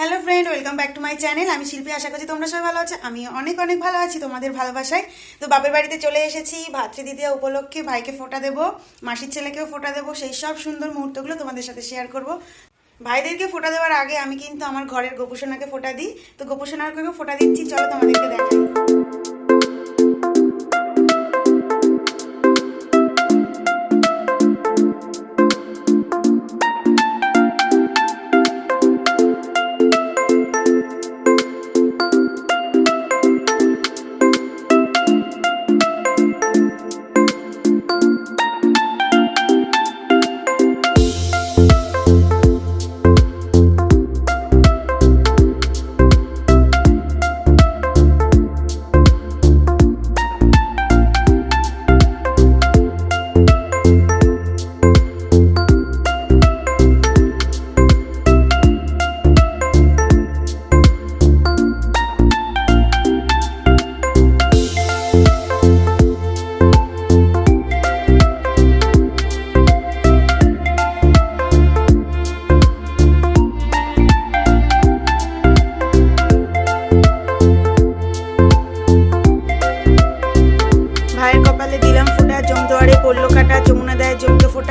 Hello friend welcome back to my channel আমি শিল্পী, আশা করছি তোমরা সবাই ভালো আছো। আমি অনেক অনেক ভালো আছি তোমাদের ভালোবাসায়। তো বাপের বাড়িতে চলে এসেছি ভাতৃদ্বিতীয়া উপলক্ষে ভাইকে ফোঁটা দেবো, মাসির ছেলেকেও ফোটা দেবো, সেই সব সুন্দর মুহূর্তগুলো তোমাদের সাথে শেয়ার করব। ভাইদেরকে ফোটা দেওয়ার আগে আমি কিন্তু আমার ঘরের গোপুসোনাকে ফোটা দিই। তো গোপুসোনাকেও ফোটা দিচ্ছি, চলো তোমাদেরকে দেখাই।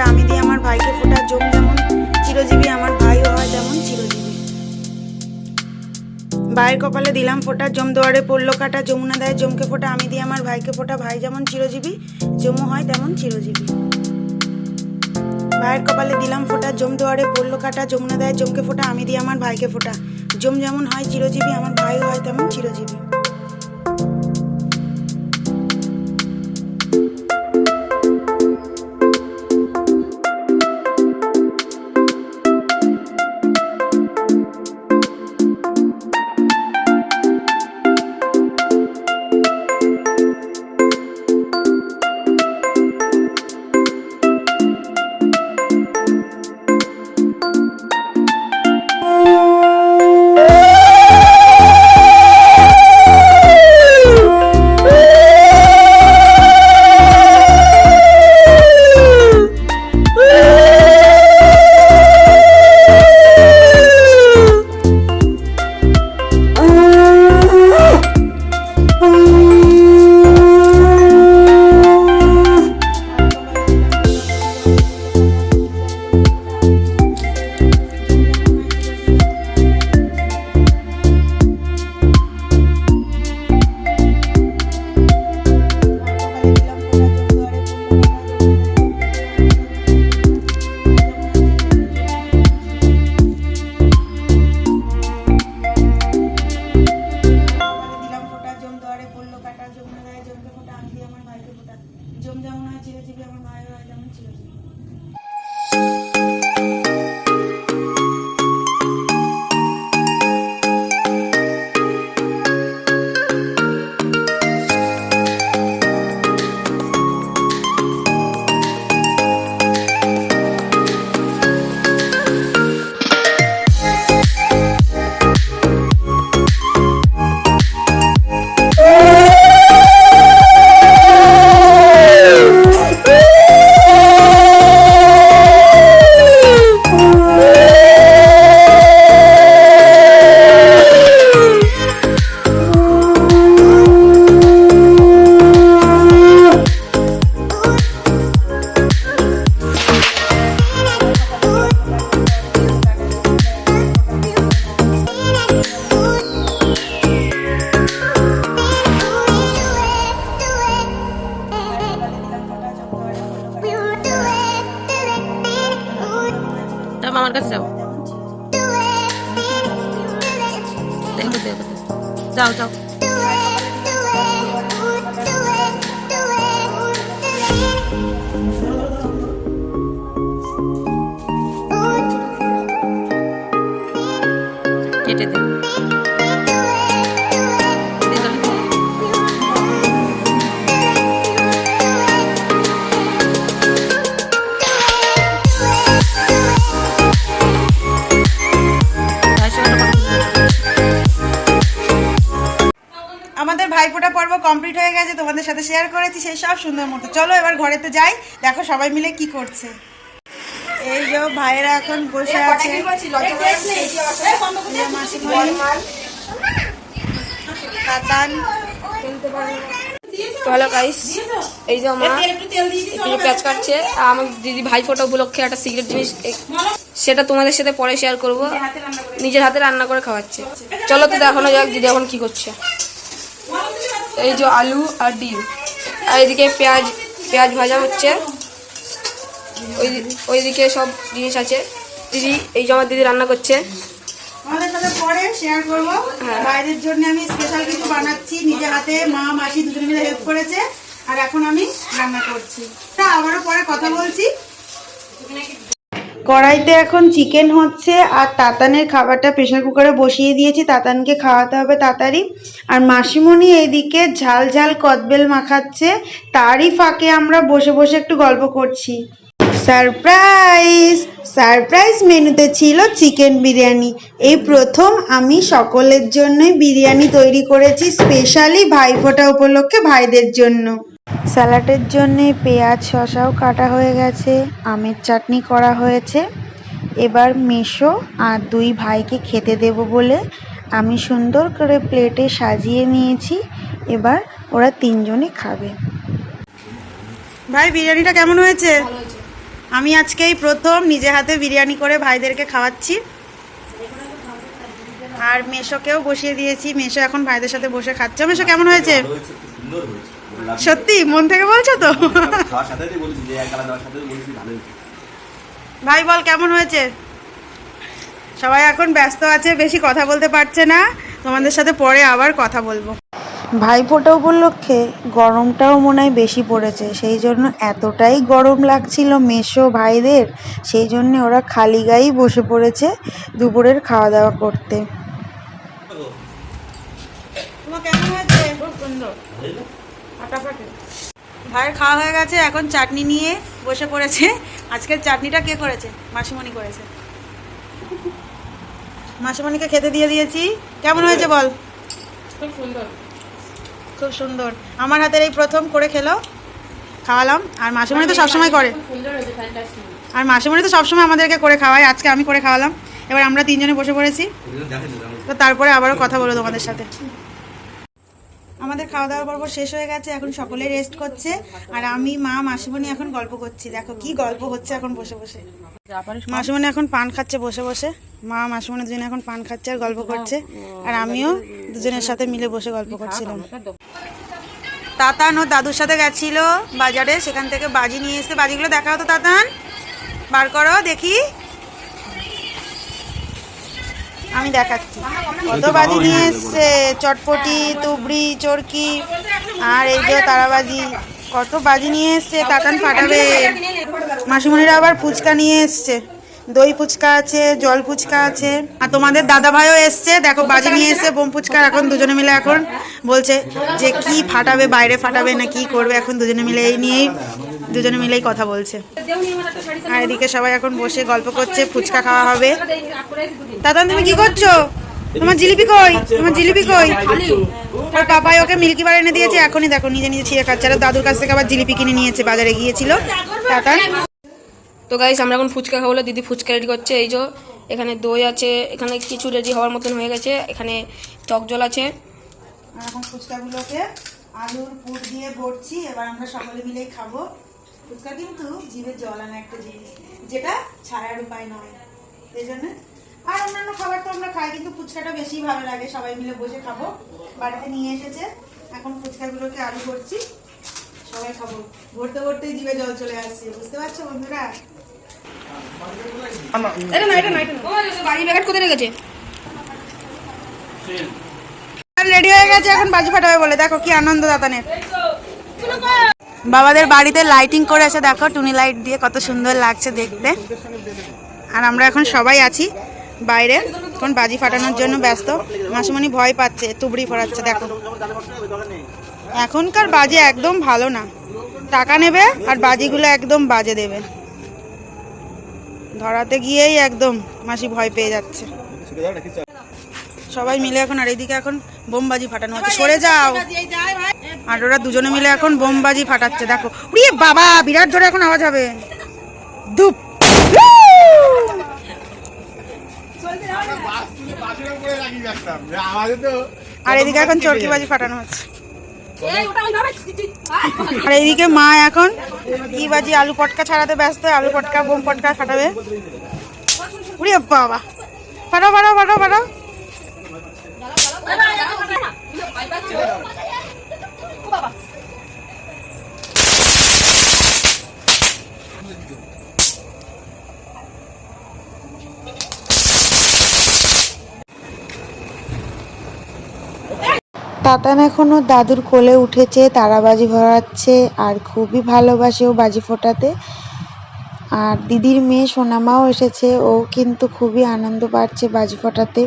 আমি দিয়ে আমার ভাইকে ফোঁটা জম যেমন চিরজীবী আমার ভাইও হয় তেমন চিরজীবী। ভাইয়ের কপালে দিলাম ফোঁটা, জম দুয়ারে পড়ল কাটা, যমুনা দেয় জমকে ফোঁটা, আমি দিয়ে আমার ভাইকে ফোঁটা, ভাই যেমন চিরজীবী জমু হয় তেমন চিরজীবী। ভাইয়ের কপালে দিলাম ফোঁটা, জম দুয়ারে পড়ল কাটা, যমুনা দেয় জমকে ফোঁটা, আমি দিয়ে আমার ভাইকে ফোঁটা, জম যেমন হয় চিরজীবী, আমার ভাইও হয় তেমন চিরজীবী। ভাইফোঁটা পর্ব কমপ্লিট হয়ে গেছে তোমাদের সাথে শেয়ার করেছি সেই সব সুন্দর মতো চলো এবার ঘরেতে যাই দেখো সবাই মিলে কি করছে। এই যে ভাইয়েরা এখন বসে আছে। কাতান। তো হ্যালো গাইস এই যে মা একটু পেঁয়াজ কাটছে। আমার দিদি ভাই ফোটা উপলক্ষে একটা সিক্রেট জিনিস সেটা তোমাদের সাথে পরে শেয়ার করব। নিজের হাতে রান্না করে খাওয়াচ্ছে। চলো তো দেখানো যাক দিদি এখন কি করছে। এই যে আলু আর ডিম। আর এদিকে পেঁয়াজ পেঁয়াজ ভাজা হচ্ছে। ওই ওইদিকে সব জিনিস আছে। দিদি এই যে আমার দিদি রান্না করছে। আমাদের সাথে পরে শেয়ার করব। হ্যাঁ। বাইরের জন্য আমি স্পেশাল কিছু বানাচ্ছি। নিজে হাতে মা মাসি দুজনে মিলে হেল্প করেছে। আর এখন আমি রান্না করছি। তা আবারও পরে কথা বলছি। কড়াইতে এখন চিকেন হচ্ছে আর তাতানের খাবারটা প্রেশার কুকারে বসিয়ে দিয়েছি। তাতানকে খাওয়াতে হবে তাড়াতাড়ি। আর মাসিমণি এইদিকে ঝাল ঝাল কদবেল মাখাচ্ছে। তারই ফাঁকে আমরা বসে বসে একটু গল্প করছি। সারপ্রাইজ সারপ্রাইজ মেনুতে ছিল চিকেন বিরিয়ানি। এই প্রথম আমি সকলের জন্যই বিরিয়ানি তৈরি করেছি স্পেশালি ভাইফোঁটা উপলক্ষে ভাইদের জন্য। স্যালাডের জন্যে পেঁয়াজ শসাও কাটা হয়ে গেছে আমের চাটনি করা হয়েছে। এবার মেশো আর দুই ভাইকে খেতে দেব বলে আমি সুন্দর করে প্লেটে সাজিয়ে নিয়েছি এবার ওরা তিনজনে খাবে। ভাই বিরিয়ানিটা কেমন হয়েছে? আমি আজকেই প্রথম নিজে হাতে বিরিয়ানি করে ভাইদেরকে খাওয়াচ্ছি। আর মেশোকেও বসিয়ে দিয়েছি। মেশো এখন ভাইদের সাথে বসে খাচ্ছে। মেশো কেমন হয়েছে? ভালো হয়েছে, খুব সুন্দর হয়েছে। সত্যি? মন থেকে বলছো তো? খাওয়ার সাথে বলেছি যে এক আলাদা সাথে বলেছি ভালো হয়েছে। ভাই বল কেমন হয়েছে? সবাই এখন ব্যস্ত আছে বেশি কথা বলতে পারছে না। তোমাদের সাথে পরে আবার কথা বলব। ভাইফোঁটা উপলক্ষে গরমটাও মনে হয় বেশি পড়েছে সেই জন্য এতটাই গরম লাগছিল মেশো ভাইদের সেই জন্য ওরা খালি গায়েই বসে পড়েছে দুপুরের খাওয়া দাওয়া করতে তোমার কেমন হয়েছে খুব সুন্দর ভাইয়ের খাওয়া হয়ে গেছে এখন চাটনি নিয়ে বসে পড়েছে। আজকের চাটনিটা কে করেছে? মাসিমণি করেছে। মাসিমণিকে খেতে দিয়ে দিয়েছি। কেমন হয়েছে বল? খুব সুন্দর। খুব সুন্দর। আমার হাতের এই প্রথম করে খেলো খাওয়ালাম। আর মাসিমণি তো সবসময় করে। সুন্দর হয়েছে ফ্যান্টাস্টিক আর মাসিমণি তো সবসময় আমাদেরকে করে খাওয়ায়। আজকে আমি করে খাওয়ালাম। এবার আমরা তিনজনে বসে পড়েছি। তো তারপরে আবারও কথা বলব তোমাদের সাথে। আমাদের খাওয়া দাওয়ার পর্ব শেষ হয়ে গেছে, এখন সকলে রেস্ট করছে। আর আমি, মা, মাসিমণি এখন গল্প করছি। দেখো কি গল্প হচ্ছে এখন বসে বসে। মাসিমণি এখন পান খাচ্ছে বসে বসে। মা, মাসিমণি দুজনে এখন পান খাচ্ছে আর গল্প করছে। আর আমিও দুজনের সাথে মিলে বসে গল্প করছিলাম। তাতান ও দাদুর সাথে গেছিল বাজারে। সেখান থেকে বাজি নিয়ে এসে, বাজিগুলো দেখা হতো তাতান। বার করো, দেখি। আমি দেখাচ্ছি। কত বাজি নিয়ে এসছে চটপটি তুবড়ি চরকি আর এই যে তারাবাজি। কত বাজি নিয়ে এসছে তাতান ফাটাবে। মাসিমণিরা আবার ফুচকা নিয়ে এসছে। দই ফুচকা আছে, জল ফুচকা আছে। আর তোমাদের দাদা ভাইও এসছে, দেখো বাজি নিয়ে এসছে বোম ফুচকা, এখন দুজনে মিলে এখন বলছে যে কি ফাটাবে, বাইরে ফাটাবে না কি করবে, এখন দুজনে মিলে এই নিয়েই, দুজনে মিলেই কথা বলছে। আর এদিকে সবাই এখন বসে গল্প করছে, ফুচকা খাওয়া হবে। দাদা তুমি কি করছ? তোমার জিলিপি কই? তোমার জিলিপি কই? ওর পাপাই ওকে মিল্কি বার এনে দিয়েছে, এখনই দেখো, নিজে নিজে ছিঁড়ে খাচ্ছে। আর দাদুর কাছ থেকে আবার জিলিপি কিনে নিয়েছে, বাজারে গিয়েছিল। টাটা তো গাইস আমরা এখন ফুচকা খাব দিদি ফুচকা রেডি করছে। এই যে, এখানে দই আছে, এখানে কিছু রেডি হওয়ার মতন হয়ে গেছে। এখানে টক জল আছে। এখন ফুচকাগুলোকে আলুর পুর দিয়ে ভরছি, এবার আমরা সকলে মিলেই খাব। ফুচকা কিন্তু জিভে জল আনা একটা জিনিস, যেটা ছাড়ার উপায় নয়। এই জন্য, আর অন্যান্য খাবার তো আমরা খাই, কিন্তু ফুচকাটা বেশি ভালো লাগে। সবাই মিলে বসে খাব। বাড়িতে নিয়ে এসেছে। এখন ফুচকাগুলোকে আলু করছি সবাই খাব। ভরতে ভরতেই জিভে জল চলে আসছে, বুঝতে পারছ বন্ধুরা? এটা না এটা না এটা না ও কোথায় রেখেছে? রেডি হয়ে গেছে এখন বাজি ফাটাবে বলে। দেখো কি আনন্দ দাতানের বাবাদের বাড়িতে লাইটিং করেছে দেখো টুনি লাইট দিয়ে কত সুন্দর লাগছে দেখতে। আর আমরা এখন সবাই আছি বাইরে এখন বাজি ফাটানোর জন্য ব্যস্ত। মাসুমণি ভয় পাচ্ছে তুবড়ি ফোরাচ্ছে দেখো। এখনকার বাজে একদম ভালো না। টাকা নেবে আর বাজিগুলো একদম বাজে দেবে। ধরাতে গিয়েই একদম মাসি ভয় পেয়ে যাচ্ছে। সবাই মিলে এখন আর এইদিকে এখন বোমবাজি ফাটানো হচ্ছে। সরে যাও। আর ওরা দুজনে মিলে এখন বোমবাজি ফাটাচ্ছে দেখো। উড়িয়ে বাবা বিরাট ধরে এখন আওয়াজ হবে। ধুপ। আর এদিকে এখন চরকি বাজি ফাটানো হচ্ছে। আর এইদিকে মা এখন কি বাজি আলু পটকা ছাড়াতে ব্যস্ত আলু পটকা বোম পটকা ফাটাবে। উড়ি বাবা। ফাটাও ফাটাও ফাটাও ফাটাও তাতান এখনও দাদুর কোলে উঠেছে, তারাবাজি ভরাচ্ছে, আর খুবই ভালোবাসে ও বাজি ফোটাতে। আর দিদির মেয়ে সোনামাও এসেছে, ও কিন্তু খুবই আনন্দ পাচ্ছে বাজি ফোটাতে।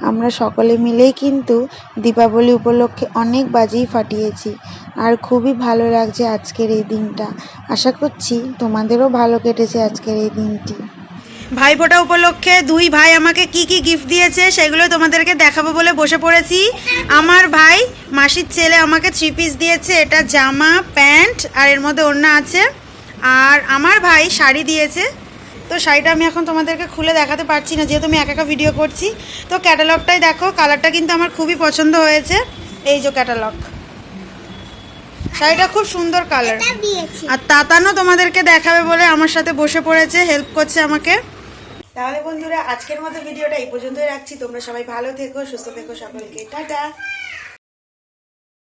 আমরা সকলে মিলেই কিন্তু দীপাবলি উপলক্ষে অনেক বাজিই ফাটিয়েছি, আর খুবই ভালো লাগছে আজকের এই দিনটা। আশা করছি তোমাদেরও ভালো কেটেছে আজকের এই দিনটি। ভাইফোঁটা উপলক্ষে দুই ভাই আমাকে কি কি গিফট দিয়েছে সেগুলো তোমাদেরকে দেখাবো বলে বসে পড়েছি। আমার ভাই মাসির ছেলে আমাকে থ্রি পিস দিয়েছে এটা জামা প্যান্ট আর এর মধ্যে ওড়না আছে। আর আমার ভাই শাড়ি দিয়েছে। তো শাড়িটা আমি এখন তোমাদেরকে খুলে দেখাতে পারছি না যেহেতু আমি একা একা ভিডিও করছি। তো ক্যাটালগটাই দেখো কালারটা কিন্তু আমার খুবই পছন্দ হয়েছে। এই যে ক্যাটালগ শাড়িটা খুব সুন্দর কালার আর তাতানো তোমাদেরকে দেখাবে বলে আমার সাথে বসে পড়েছে হেল্প করছে আমাকে। তাহলে বন্ধুরা, আজকের মতো ভিডিওটা এই পর্যন্তই রাখছি। তোমরা সবাই ভালো থেকো, সুস্থ থেকো সকলকে। টাটা!